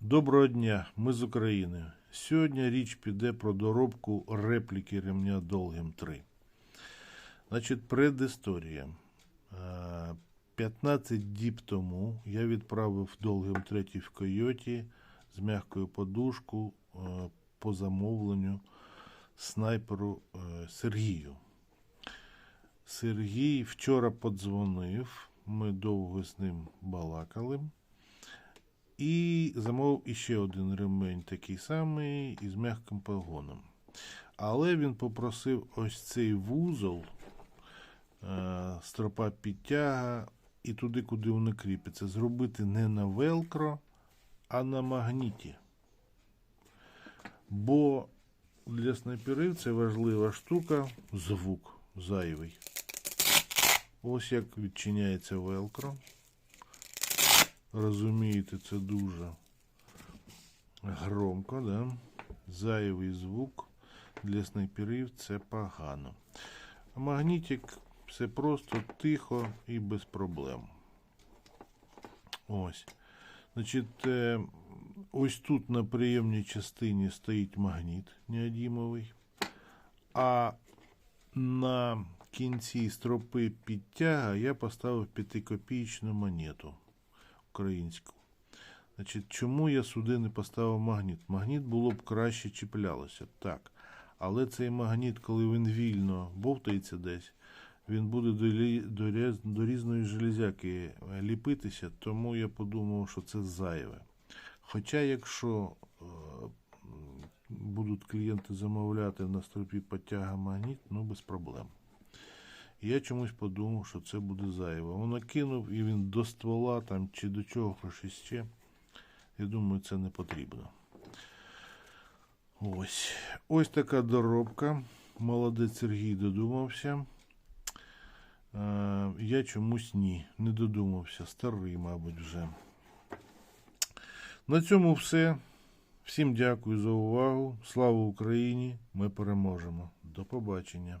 Доброго дня, ми з України. Сьогодні річ піде про доробку репліки ремня Долгим 3. Значить, предісторія. Е, 15 діб тому я відправив Долгим 3 в Койоті з м'якою подушку е, по замовленню снайперу е, Сергію. Сергій вчора подзвонив, ми довго з ним балакали. І замовив іще один ремень, такий самий із м'яким погоном. Але він попросив ось цей вузол, е, стропа підтяга, і туди, куди вони кріпиться, зробити не на велкро, а на магніті. Бо для снайперів це важлива штука, звук зайвий. Ось як відчиняється велкро. Розумієте, це дуже громко, да? Зайвий звук для снайперів це погано. Магнітик все просто тихо і без проблем. Ось. Значить, е, ось тут на приємній частині стоїть магніт неодімовий, а на кінці стропи підтяга я поставив п'ятикопійчну монету українську. Значить, чому я сюди не поставив магніт? Магніт було б краще чіплялося, так. Але цей магніт, коли він вільно бовтається десь, він буде до, лі- до, різ- до різної железяки е, ліпитися, тому я подумав, що це зайве. Хоча, якщо е, будуть клієнти замовляти на стропі потяга магніт, ну без проблем. І я чомусь подумав, що це буде зайве. Воно кинув і він до ствола там чи до чогось іще. Я думаю, це не потрібно. Ось. Ось така доробка. Молодець Сергій додумався. Е, я чомусь ні, не додумався. Старий, мабуть, вже. На цьому все. Всім дякую за увагу. Слава Україні! Ми переможемо. До побачення.